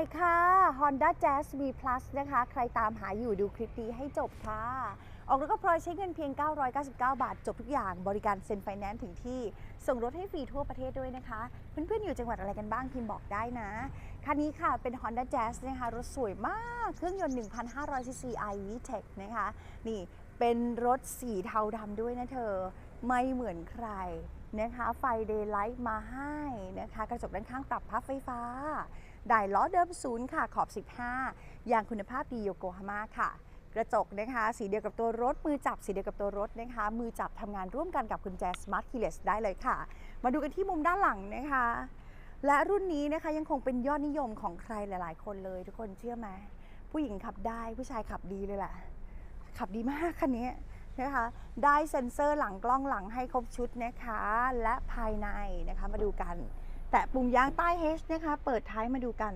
ม่ค่ะ Honda Jazz V Plus นะคะ ใครตามหาอยู่ดูคลิปนี้ให้จบค่ะ ออกรถก็พลอยใช้เงินเพียง 999 บาท จบทุกอย่างบริการเซ็นไฟแนนซ์ถึงที่ ส่งรถให้ฟรีทั่วประเทศด้วยนะคะ เพื่อนๆ อยู่จังหวัดอะไรกันบ้างพิมพ์บอกได้นะ คันนี้ค่ะเป็น Honda Jazz นะคะ รถสวยมาก เครื่องยนต์ 1,500 cc i VTEC นะคะ นี่เป็นรถสีเทาดำด้วยนะเธอ ไม่เหมือนใครนะคะไฟเดย์ไลท์มาให้นะคะ กระจกด้านข้างปรับพับไฟฟ้า ได้ล้อเดิมศูนย์ค่ะขอบ 15 ยางคุณภาพดีโยโกฮาม่าค่ะ กระจกนะคะสีเดียวกับตัวรถ มือจับสีเดียวกับตัวรถนะคะมือจับทำงานร่วมกันกับกุญแจ Smart Keyless ได้เลยค่ะ มาดูกันที่มุมด้านหลังนะคะ และรุ่นนี้นะคะยังคงเป็นยอดนิยมของใครหลาย ๆ คนเลย ทุกคนเชื่อไหมผู้หญิงขับได้ผู้ชายขับดีเลยแหละขับดีมากคันนี้นะคะได้เซ็นเซอร์หลังกล้องหลังให้ครบชุดนะคะ และภายในนะคะมาดูกัน แต่ปุ่มยางใต้ H นะคะ เปิดท้ายมาดูกัน